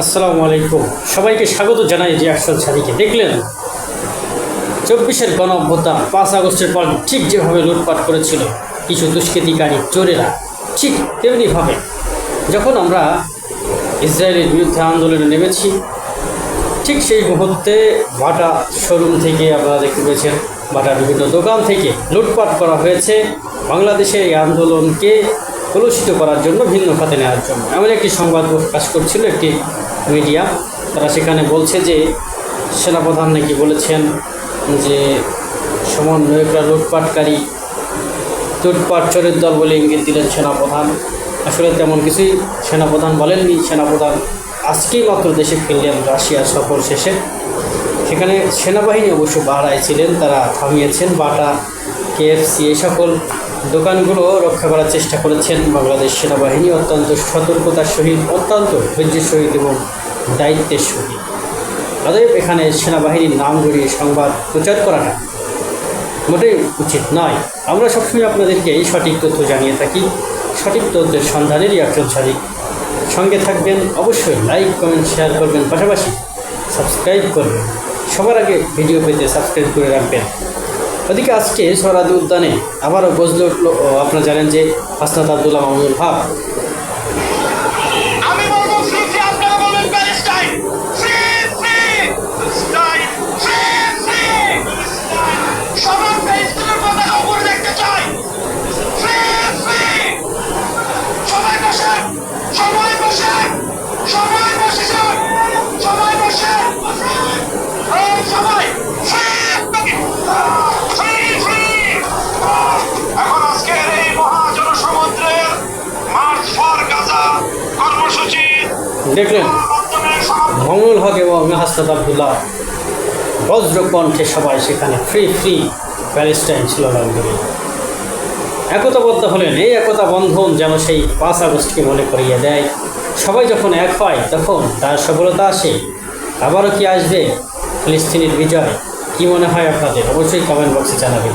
আসসালামু আলাইকুম সবাইকে স্বাগত জানাই যে আসাদ সাদিকে দেখলেন? চব্বিশের গণ অভ্যুত্থান পাঁচ আগস্টের পর ঠিক যেভাবে লুটপাট করেছিল, কিছু দুষ্কৃতিকারী চোরেরা, ঠিক তেমনিভাবে। যখন আমরা ইসরায়েলের বিরুদ্ধে আন্দোলনে নেমেছি। ঠিক সেই মুহূর্তে বাটা শোরুম থেকে আপনারা দেখতে পেয়েছেন, বাটার বিভিন্ন দোকান থেকে লুটপাট করা হয়েছে। বাংলাদেশের এই আন্দোলনকে কলুষিত করার জন্য, ভিন্ন খাতে নেওয়ার জন্য। এমন একটি সংবাদ প্রকাশ করছিল একটি মিডিয়া। তারা সেখানে বলছে যে, সেনাপ্রধান নাকি বলেছেন যে, সমন্বয়করা লুটপাটকারী, লুটপাট চোরের দল বলে ইঙ্গিত দিলেন সেনাপ্রধান। আসলে তেমন কিছুই সেনাপ্রধান বলেননি। সেনাপ্রধান আজকেই মাত্র দেশে ফিরলেন রাশিয়ার সফর শেষে। সেখানে সেনাবাহিনী অবশ্য বাড়ায় ছিলেন, তারা থামিয়েছেন, বাটা, কেএফসি এই সকল দোকানগুলো রক্ষা করার চেষ্টা করেছেন। বাংলাদেশ সেনাবাহিনী অত্যন্ত সতর্কতার সহিত, অত্যন্ত ধৈর্যের সহিত এবং দায়িত্বের সহিত। অতএব এখানে সেনাবাহিনীর নাম জড়িয়ে সংবাদ প্রচার করাটা মোটেই উচিত নয়। আমরা সবসময় আপনাদেরকে এই সঠিক তথ্য জানিয়ে থাকি। সঠিক তথ্যের সন্ধানেরই একজন সাদিক সঙ্গে থাকবেন অবশ্যই লাইক, কমেন্ট, শেয়ার করবেন পাশাপাশি সাবস্ক্রাইব করবেন। সবার আগে ভিডিও পেতে সাবস্ক্রাইব করে রাখবেন। ওদিকে আজকে সরাদি উদ্যানে আবারও গজলে উঠল আপনারা জানেন যে হাসনাত আবদুল্লাহ মাহমুদুল হক আমি বলব ফ্রি ফ্রি আপনারা বলবেন Palestine free free Palestine free free সবার প্যালেস্টাইনের পতাকা উপরে দেখতে চাই ফ্রি ফ্রি সবাই বসে সবাই বসে সবাই বসে যান সবাই বসে এই সবাই ফ্রি ফ্রি ফ্রি এখন আজকের এই মহাজনসমুদ্রের মার্চ ফর গাজা কর্মসূচি দেখলেন মামুনুল হক এবং হাসনাত আবদুল্লাহ বজ্রকণ্ঠে সবাই সেখানে ফ্রি ফ্রি প্যালেস্টাইন স্লোগান দিলেন একতাবদ্ধ হলেন, এই একতা বন্ধন যেন সেই পাঁচ আগস্টকে মনে করিয়ে দেয়। সবাই যখন এক হয়, তখন তার সফলতা আসে। আবারও কি আসবে? ফিলিস্তিনের বিজয়, কি মনে হয় আপনাদের? অবশ্যই কমেন্ট বক্সে জানাবেন।